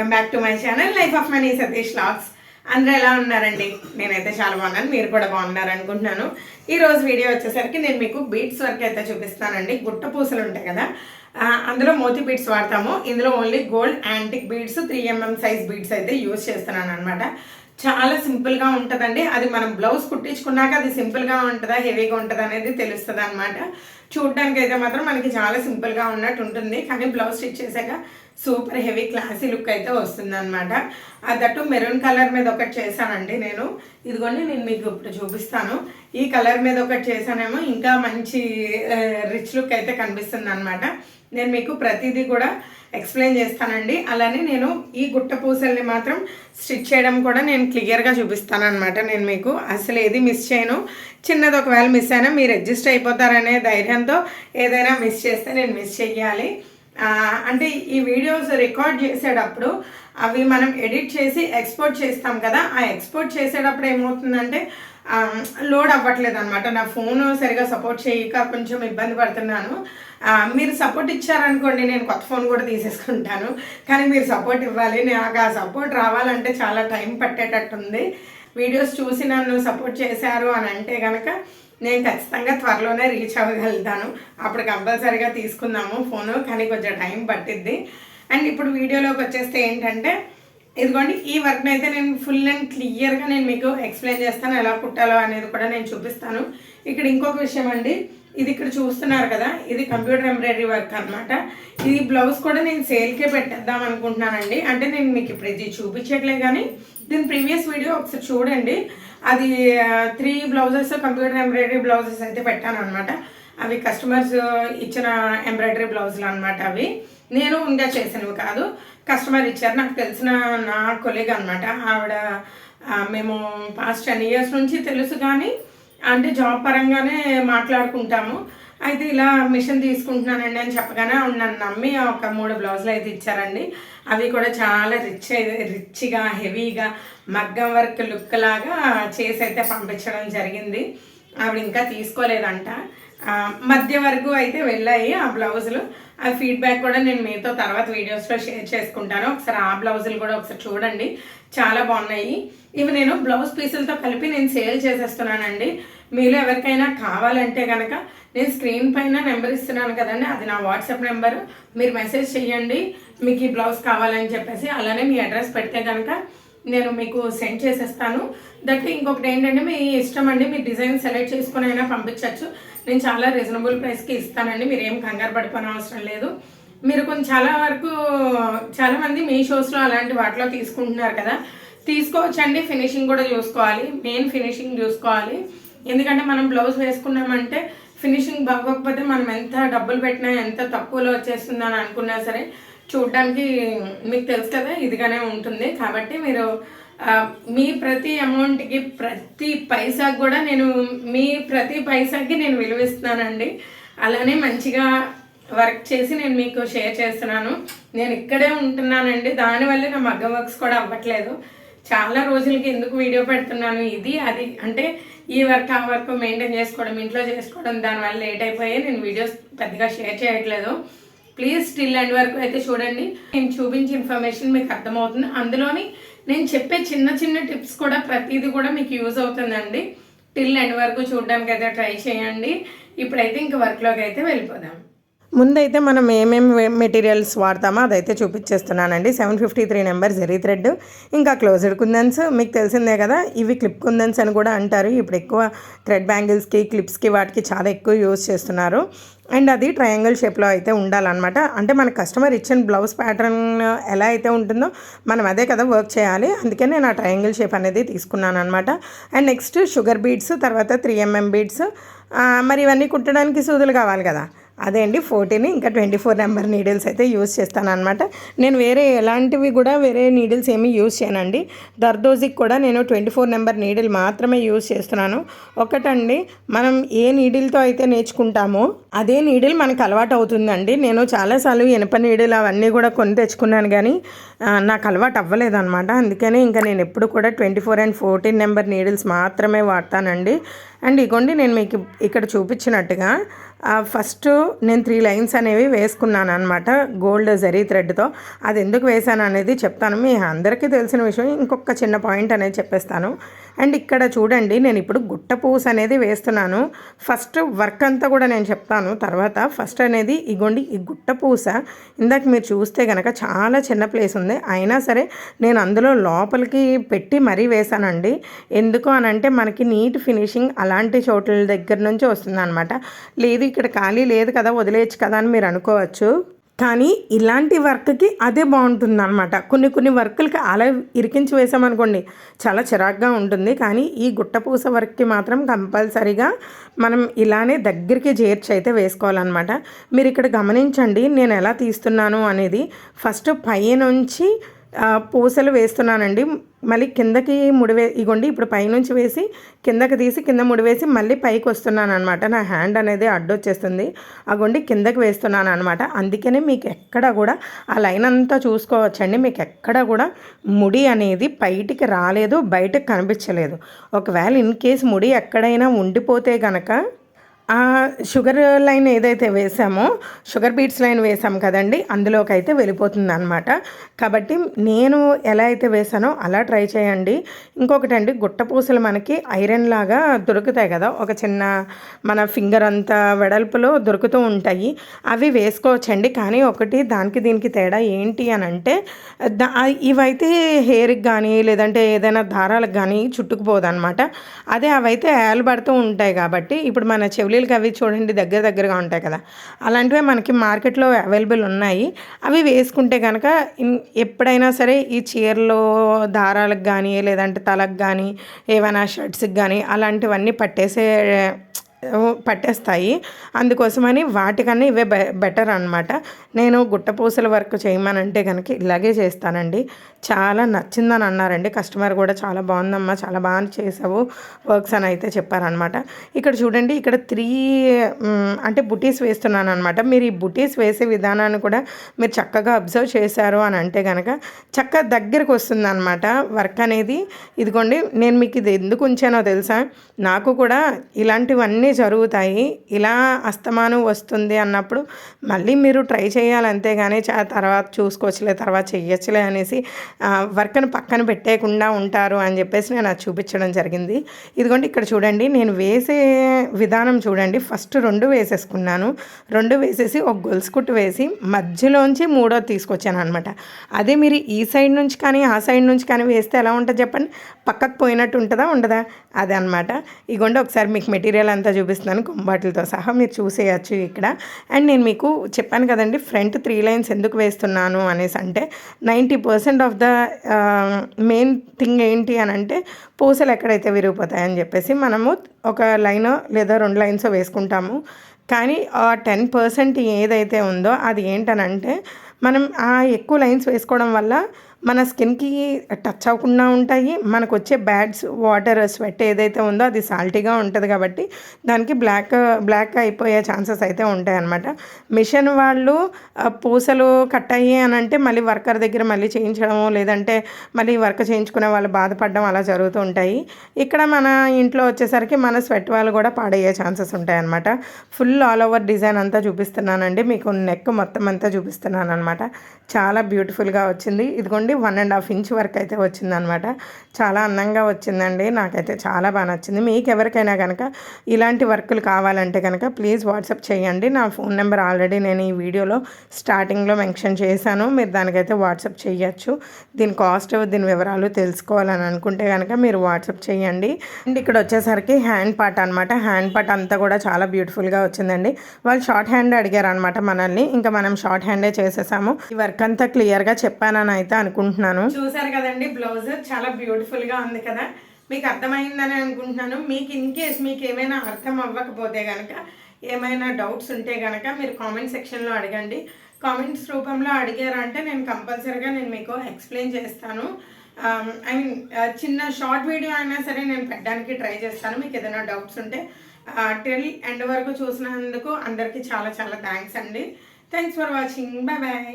Welcome back to my channel life of money Satish vlogs. అందరూ ఎలా ఉన్నారండి? నేనైతే చాలా బాగున్నాను మీరు కూడా బాగున్నారు అనుకుంటున్నాను. ఈరోజు వీడియో వచ్చేసరికి నేను మీకు బీట్స్ వర్క్ అయితే చూపిస్తానండి. గుట్ట పూసలు ఉంటాయి కదా అందులో మోతీ బీట్స్ వాడతాము. ఇందులో only gold antique beads three mm size beads అయితే యూజ్ చేస్తున్నాను అనమాట చాలా సింపుల్గా ఉంటుందండి. అది మనం బ్లౌజ్ కుట్టించుకున్నాక అది సింపుల్గా ఉంటుందా హెవీగా ఉంటుందా అనేది తెలుస్తుంది అనమాట చూడడానికి అయితే మాత్రం మనకి చాలా సింపుల్గా ఉన్నట్టు ఉంటుంది. కానీ బ్లౌజ్ స్టిచ్ చేశాక సూపర్ హెవీ క్లాసీ లుక్ అయితే వస్తుంది అనమాట అదట్టు మెరూన్ కలర్ మీద ఒకటి చేశానండి నేను. ఇదిగోండి నేను మీకు ఇప్పుడు చూపిస్తాను. ఈ కలర్ మీద ఒకటి చేశానేమో ఇంకా మంచి రిచ్ లుక్ అయితే కనిపిస్తుంది అనమాట నేను మీకు ప్రతిదీ కూడా ఎక్స్ప్లెయిన్ చేస్తానండి. అలానే నేను ఈ గుట్ట పూసల్ని మాత్రం స్టిచ్ చేయడం కూడా నేను క్లియర్గా చూపిస్తాను అనమాట నేను మీకు అసలు ఏది మిస్ చేయను. చిన్నది ఒకవేళ మిస్ అయినా మీరు అడ్జస్ట్ అయిపోతారనే ధైర్యంతో ఏదైనా మిస్ చేస్తే నేను మిస్ చెయ్యాలి. అంటే ఈ వీడియోస్ రికార్డ్ చేసేటప్పుడు అవి మనం ఎడిట్ చేసి ఎక్స్పోర్ట్ చేస్తాం కదా ఆ ఎక్స్పోర్ట్ చేసేటప్పుడు ఏమవుతుందంటే లోడ్ అవ్వట్లేదు అనమాట నా ఫోన్ సరిగా సపోర్ట్ చేయక కొంచెం ఇబ్బంది పడుతున్నాను. మీరు సపోర్ట్ ఇచ్చారనుకోండి నేను కొత్త ఫోన్ కూడా తీసేసుకుంటాను. కానీ మీరు సపోర్ట్ ఇవ్వాలి. నాకు ఆ సపోర్ట్ రావాలంటే చాలా టైం పట్టేటట్టుంది. వీడియోస్ చూసి నన్ను సపోర్ట్ చేశారు అని అంటే కనుక నేను ఖచ్చితంగా త్వరలోనే రీచ్ అవ్వగలుగుతాను. అప్పుడు కంపల్సరీగా తీసుకుందాము ఫోను కానీ కొంచెం టైం పట్టిద్ది. అండ్ ఇప్పుడు వీడియోలోకి వచ్చేస్తే ఏంటంటే ఇదిగోండి ఈ వర్క్ని అయితే నేను ఫుల్ అండ్ క్లియర్గా నేను మీకు ఎక్స్ప్లెయిన్ చేస్తాను ఎలా కుట్టాలో అనేది కూడా నేను చూపిస్తాను. ఇక్కడ ఇంకొక విషయం అండి ఇది ఇక్కడ చూస్తున్నారు కదా ఇది కంప్యూటర్ ఎంబ్రాయిడరీ వర్క్ అనమాట ఇది బ్లౌజ్ కూడా నేను సేల్కే పెట్టేద్దాం అనుకుంటున్నానండి. అంటే నేను మీకు ఇప్పుడు ఇది చూపించట్లే కానీ దీని ప్రీవియస్ వీడియో ఒకసారి చూడండి. అది three blouses computer embroidery blouses అయితే పెట్టాను అనమాట అవి కస్టమర్స్ ఇచ్చిన ఎంబ్రాయిడరీ బ్లౌజులు అనమాట అవి. నేను ఇంకా చేసినవి కాదు. కస్టమర్ ఇచ్చారు. నాకు తెలిసిన నా కొలీగ్ అనమాట ఆవిడ మేము పాస్ట్ టెన్ ఇయర్స్ నుంచి తెలుసు కానీ అంటే జాబ్ పరంగానే మాట్లాడుకుంటాము. అయితే ఇలా మిషన్ తీసుకుంటున్నానండి అని చెప్పగానే ఆవిడ నన్ను నమ్మి ఒక మూడు బ్లౌజులు అయితే ఇచ్చారండి. అవి కూడా చాలా రిచ్ రిచ్గా హెవీగా మగ్గం వర్క్ లుక్ లాగా చేసి అయితే పంపించడం జరిగింది. ఆవిడ ఇంకా తీసుకోలేదంట. మధ్య వరకు అయితే వెళ్ళాయి ఆ బ్లౌజులు. ఆ ఫీడ్బ్యాక్ కూడా నేను మీతో తర్వాత వీడియోస్లో షేర్ చేసుకుంటాను. ఒకసారి ఆ బ్లౌజులు కూడా ఒకసారి చూడండి. చాలా బాగున్నాయి. ఇవి నేను బ్లౌజ్ పీసులతో కలిపి నేను సేల్ చేసేస్తున్నానండి. మీలో ఎవరికైనా కావాలంటే కనుక నేను స్క్రీన్ పైన నెంబర్ ఇస్తున్నాను కదండి. అది నా వాట్సాప్ నెంబర్. మీరు మెసేజ్ చేయండి మీకు ఈ బ్లౌజ్ కావాలని చెప్పేసి అలానే మీ అడ్రస్ పెడితే కనుక నేను మీకు సెండ్ చేసేస్తాను. దట్ ఇంకొకటి ఏంటంటే మీ ఇష్టం అండి. మీ డిజైన్ సెలెక్ట్ చేసుకుని అయినా పంపించవచ్చు నేను చాలా రీజనబుల్ ప్రైస్కి ఇస్తానండి. మీరు ఏం కంగారు పడిపోయిన అవసరం లేదు. మీరు కొంచెం చాలా వరకు చాలామంది మీ షోస్లో అలాంటి వాటిలో తీసుకుంటున్నారు కదా. తీసుకోవచ్చండి. ఫినిషింగ్ కూడా చూసుకోవాలి. మెయిన్ ఫినిషింగ్ చూసుకోవాలి. ఎందుకంటే మనం బ్లౌజ్ వేసుకున్నామంటే ఫినిషింగ్ బాగోకపోతే మనం ఎంత డబ్బులు పెట్టినా ఎంత తక్కువలో వచ్చేస్తుందని అనుకున్నా సరే చూడడానికి మీకు తెలుసు కదా ఇదిగానే ఉంటుంది. కాబట్టి మీరు మీ ప్రతి అమౌంట్కి ప్రతి పైసాకి కూడా నేను మీ ప్రతి పైసాకి నేను విలువిస్తున్నానండి. అలానే మంచిగా వర్క్ చేసి నేను మీకు షేర్ చేస్తున్నాను. నేను ఇక్కడే ఉంటున్నానండి. దానివల్ల నా మగ్గ వర్క్స్ కూడా అవ్వట్లేదు. చాలా రోజులకి ఎందుకు వీడియో పెడుతున్నాను? ఇది అది అంటే ఈ వర్క్ ఆ వర్క్ మెయింటైన్ చేసుకోవడం ఇంట్లో చేసుకోవడం దానివల్ల లేట్ అయిపోయి నేను వీడియోస్ పెద్దగా షేర్ చేయట్లేదు. ప్లీజ్ స్టిల్ అండ్ వరకు అయితే చూడండి. నేను చూపించే ఇన్ఫర్మేషన్ మీకు అర్థమవుతుంది. అందులోని నేను చెప్పే చిన్న చిన్న టిప్స్ కూడా ప్రతిదీ కూడా మీకు యూజ్ అవుతుందండి. టిల్ ఎండ్ వరకు చూడడానికి అయితే ట్రై చేయండి. ఇప్పుడైతే ఇంక వర్క్లోకి అయితే వెళ్ళిపోదాం. ముందైతే మనం ఏమేమి మెటీరియల్స్ వాడతామో అదైతే చూపించేస్తున్నానండి seven fifty three number zari thread ఇంకా క్లోజ్డ్ కుందన్స్. మీకు తెలిసిందే కదా ఇవి క్లిప్ కుందన్స్ అని కూడా అంటారు. ఇప్పుడు ఎక్కువ థ్రెడ్ బ్యాంగిల్స్కి క్లిప్స్కి వాటికి చాలా ఎక్కువ యూజ్ చేస్తున్నారు. అండ్ అది ట్రయాంగిల్ షేప్లో అయితే ఉండాలన్నమాట. అంటే మన కస్టమర్ ఇచ్చిన బ్లౌజ్ ప్యాటర్న్ ఎలా అయితే ఉంటుందో మనం అదే కదా వర్క్ చేయాలి. అందుకే నేను ఆ ట్రయాంగిల్ షేప్ అనేది తీసుకున్నాను అనమాట అండ్ నెక్స్ట్ షుగర్ బీడ్స్ తర్వాత త్రీ ఎంఎం బీడ్స్. మరి ఇవన్నీ కుట్టడానికి సూదులు కావాలి కదా. అదే అండి ఫోర్టీన్ ఇంకా ట్వంటీ ఫోర్ నెంబర్ నీడిల్స్ అయితే యూస్ చేస్తాను అనమాట నేను వేరే ఎలాంటివి కూడా వేరే నీడిల్స్ ఏమీ యూస్ చేయనండి. దర్దోజిక్ కూడా నేను ట్వంటీ ఫోర్ నెంబర్ నీడిల్ మాత్రమే యూస్ చేస్తున్నాను. ఒకటండి మనం ఏ నీడిల్తో అయితే నేర్చుకుంటామో అదే నీడిల్ మనకు అలవాటు అవుతుందండి. నేను చాలాసార్లు ఇనప నీడిల్ అవన్నీ కూడా కొని తెచ్చుకున్నాను కానీ నాకు అలవాటు అవ్వలేదు అనమాట అందుకని ఇంకా నేను ఎప్పుడు కూడా twenty four and fourteen number needles మాత్రమే వాడతానండి. అండ్ ఇగోండి నేను మీకు ఇక్కడ చూపించినట్టుగా ఫస్ట్ నేను త్రీ లైన్స్ అనేవి వేసుకున్నాను అనమాట గోల్డ్ జరీ థ్రెడ్తో అది ఎందుకు వేసాను అనేది చెప్తాను. మీ అందరికీ తెలిసిన విషయం ఇంకొక చిన్న పాయింట్ అనేది చెప్పేస్తాను. అండ్ ఇక్కడ చూడండి నేను ఇప్పుడు గుట్ట పూస అనేది వేస్తున్నాను. ఫస్ట్ వర్క్ అంతా కూడా నేను చెప్తాను. తర్వాత ఫస్ట్ అనేది ఇగోండి ఈ గుట్ట పూస. ఇందాక మీరు చూస్తే కనుక చాలా చిన్న ప్లేస్ ఉంది. అయినా సరే నేను అందులో లోపలికి పెట్టి మరీ వేసానండి ఎందుకు అని అంటే మనకి నీట్ ఫినిషింగ్ అలాంటి చోట్ల దగ్గర నుంచి వస్తుంది అనమాట లేదు ఇక్కడ ఖాళీ లేదు కదా వదిలేయచ్చు కదా అని మీరు అనుకోవచ్చు. కానీ ఇలాంటి వర్క్కి అదే బాగుంటుంది అనమాట కొన్ని కొన్ని వర్కులకి అలా ఇరికించి వేసామనుకోండి చాలా చిరాగ్గా ఉంటుంది. కానీ ఈ గుట్టపూస వర్క్కి మాత్రం కంపల్సరీగా మనం ఇలానే దగ్గరికి చేర్చి అయితే వేసుకోవాలన్నమాట. మీరు ఇక్కడ గమనించండి నేను ఎలా తీస్తున్నాను అనేది ఫస్ట్ పై నుంచి పూసలు వేస్తున్నానండి. మళ్ళీ కిందకి ముడివే ఇగోండి ఇప్పుడు పైనుంచి వేసి కిందకి తీసి కింద ముడివేసి మళ్ళీ పైకి వస్తున్నాను అనమాట నా హ్యాండ్ అనేది అడ్డొచ్చేస్తుంది. అగోండి కిందకి వేస్తున్నాను అనమాట అందుకనే మీకు ఎక్కడ కూడా ఆ లైన్ అంతా చూసుకోవచ్చండి. మీకు ఎక్కడ కూడా ముడి అనేది బయటికి రాలేదు బయటకు కనిపించలేదు. ఒకవేళ ఇన్ కేస్ ముడి ఎక్కడైనా ఉండిపోతే కనుక ఆ షుగర్ లైన్ ఏదైతే వేసామో షుగర్ బీట్స్ లైన్ వేసాం కదండి అందులోకి అయితే వెళ్ళిపోతుంది అనమాట కాబట్టి నేను ఎలా అయితే వేసానో అలా ట్రై చేయండి. ఇంకొకటి అండి గుట్టపూసలు మనకి ఐరన్ లాగా దొరుకుతాయి కదా ఒక చిన్న మన ఫింగర్ అంత వెడల్పులో దొరుకుతూ ఉంటాయి. అవి వేసుకోవచ్చండి కానీ ఒకటి దానికి దీనికి తేడా ఏంటి అని అంటే ఇవైతే హెయిర్కి కానీ లేదంటే ఏదైనా దారాలకు కానీ చుట్టుకుపోదు అనమాట అదే అవైతే ఏలబడుతూ ఉంటాయి కాబట్టి ఇప్పుడు మన చెవులు కుండీలకి అవి చూడండి దగ్గర దగ్గరగా ఉంటాయి కదా. అలాంటివి మనకి మార్కెట్లో అవైలబుల్ ఉన్నాయి. అవి వేసుకుంటే కనుక ఎప్పుడైనా సరే ఈ చీరలో దారాలకు కానీ లేదంటే తలకు కానీ ఏమైనా షర్ట్స్కి కానీ అలాంటివన్నీ పట్టేసే పట్టేస్తాయి. అందుకోసమని వాటికన్నా ఇవే బె బెటర్ అనమాట నేను గుట్టపూసల వర్క్ చేయమనంటే కనుక ఇలాగే చేస్తానండి. చాలా నచ్చిందని అన్నారండి. కస్టమర్ కూడా చాలా బాగుందమ్మా చాలా బాగా చేసావు వర్క్స్ అని అయితే చెప్పారనమాట ఇక్కడ చూడండి ఇక్కడ త్రీ అంటే బుటీస్ వేస్తున్నాను అనమాట మీరు ఈ బుటీస్ వేసే విధానాన్ని కూడా మీరు చక్కగా అబ్జర్వ్ చేశారు అని అంటే కనుక చక్క దగ్గరకు వస్తుందన్నమాట వర్క్ అనేది. ఇదిగోండి నేను మీకు ఇది ఎందుకు ఉంచానో తెలుసా? నాకు కూడా ఇలాంటివన్నీ జరుగుతాయి. ఇలా అస్తమానం వస్తుంది అన్నప్పుడు మళ్ళీ మీరు ట్రై చేయాలి అంతేగాని తర్వాత చూసుకోవచ్చులే తర్వాత చెయ్యొచ్చులే అనేసి వర్క్ని పక్కన పెట్టేయకుండా ఉంటారు అని చెప్పేసి నేను అది చూపించడం జరిగింది. ఇదిగోండి ఇక్కడ చూడండి నేను వేసే విధానం చూడండి. ఫస్ట్ రెండు వేసేసుకున్నాను. రెండు వేసేసి ఒక గొలుసు కుట్టు వేసి మధ్యలోంచి మూడో తీసుకొచ్చాను అనమాట అదే మీరు ఈ సైడ్ నుంచి కానీ ఆ సైడ్ నుంచి కానీ వేస్తే ఎలా ఉంటుంది చెప్పండి? పక్కకు పోయినట్టు ఉంటుందా? ఉండదా? అదే అనమాట ఇగోండి ఒకసారి మీకు మెటీరియల్ అంతా చూపిస్తున్నాను కొంబాటిలతో సహా మీరు చూసేయచ్చు ఇక్కడ. అండ్ నేను మీకు చెప్పాను కదండి ఫ్రంట్ త్రీ లైన్స్ ఎందుకు వేస్తున్నాను అనేసి అంటే ninety percent of the main thing ఏంటి అని అంటే పూసలు ఎక్కడైతే విరిగిపోతాయని చెప్పేసి మనము ఒక లైన్ లేదా రెండు లైన్స్ వేసుకుంటాము. కానీ ఆ టెన్ పర్సెంట్ ఏదైతే ఉందో అది ఏంటనంటే మనం ఆ ఎక్కువ లైన్స్ వేసుకోవడం వల్ల మన స్కిన్కి టచ్ అవ్వకుండా ఉంటాయి. మనకు వచ్చే బ్యాడ్స్ వాటర్ స్వెట్ ఏదైతే ఉందో అది సాల్టీగా ఉంటుంది కాబట్టి దానికి బ్లాక్ బ్లాక్ అయిపోయే ఛాన్సెస్ అయితే ఉంటాయి అనమాట మిషన్ వాళ్ళు పూసలు కట్ అయ్యి అని అంటే మళ్ళీ వర్కర్ దగ్గర మళ్ళీ చేయించడము లేదంటే మళ్ళీ వర్క్ చేయించుకునే వాళ్ళు బాధపడడం అలా జరుగుతూ ఉంటాయి. ఇక్కడ మన ఇంట్లో వచ్చేసరికి మన స్వెట్ వాళ్ళు కూడా పాడయ్యే ఛాన్సెస్ ఉంటాయి అనమాట ఫుల్ ఆల్ ఓవర్ డిజైన్ అంతా చూపిస్తున్నానండి. మీకు నెక్ మొత్తం అంతా చూపిస్తున్నాను అనమాట చాలా బ్యూటిఫుల్గా వచ్చింది. ఇదిగోండి చూడండి వన్ అండ్ హాఫ్ ఇంచ్ వరకు అయితే వచ్చిందనమాట. చాలా అందంగా వచ్చిందండి. నాకైతే చాలా బాగా నచ్చింది. మీకు ఎవరికైనా కనుక ఇలాంటి వర్కులు కావాలంటే కనుక ప్లీజ్ వాట్సాప్ చేయండి. నా ఫోన్ నెంబర్ ఆల్రెడీ నేను ఈ వీడియోలో స్టార్టింగ్లో మెన్షన్ చేశాను. మీరు దానికైతే వాట్సాప్ చేయొచ్చు. దీని కాస్ట్ దీని వివరాలు తెలుసుకోవాలని అనుకుంటే కనుక మీరు వాట్సాప్ చేయండి. అండ్ ఇక్కడ వచ్చేసరికి హ్యాండ్ పార్ట్ అనమాట. హ్యాండ్ పార్ట్ అంతా కూడా చాలా బ్యూటిఫుల్గా వచ్చిందండి. వాళ్ళు షార్ట్ హ్యాండ్ అడిగారు అనమాట మనల్ని. ఇంకా మనం షార్ట్ హ్యాండే చేసేసాము. ఈ వర్క్ అంతా క్లియర్గా చెప్పానని అయితే అనుకుంటున్నాను. అనుకుంటున్నాను. చూసారు కదండి బ్లౌజ్ చాలా బ్యూటిఫుల్గా ఉంది కదా. మీకు అర్థమైందని అనుకుంటున్నాను. మీకు ఇన్ కేస్ మీకు ఏమైనా అర్థం అవ్వకపోతే కనుక ఏమైనా డౌట్స్ ఉంటే కనుక మీరు కామెంట్ సెక్షన్లో అడగండి. కామెంట్స్ రూపంలో అడిగారంటే నేను కంపల్సరీగా నేను మీకు ఎక్స్ప్లెయిన్ చేస్తాను. Um, ఐ మీన్ uh, చిన్న షార్ట్ వీడియో అయినా సరే నేను పెట్టడానికి ట్రై చేస్తాను. మీకు ఏదైనా డౌట్స్ ఉంటే uh, టెల్ ఎండ్ వరకు చూసినందుకు అందరికీ చాలా చాలా థ్యాంక్స్ అండి. Thanks for watching bye bye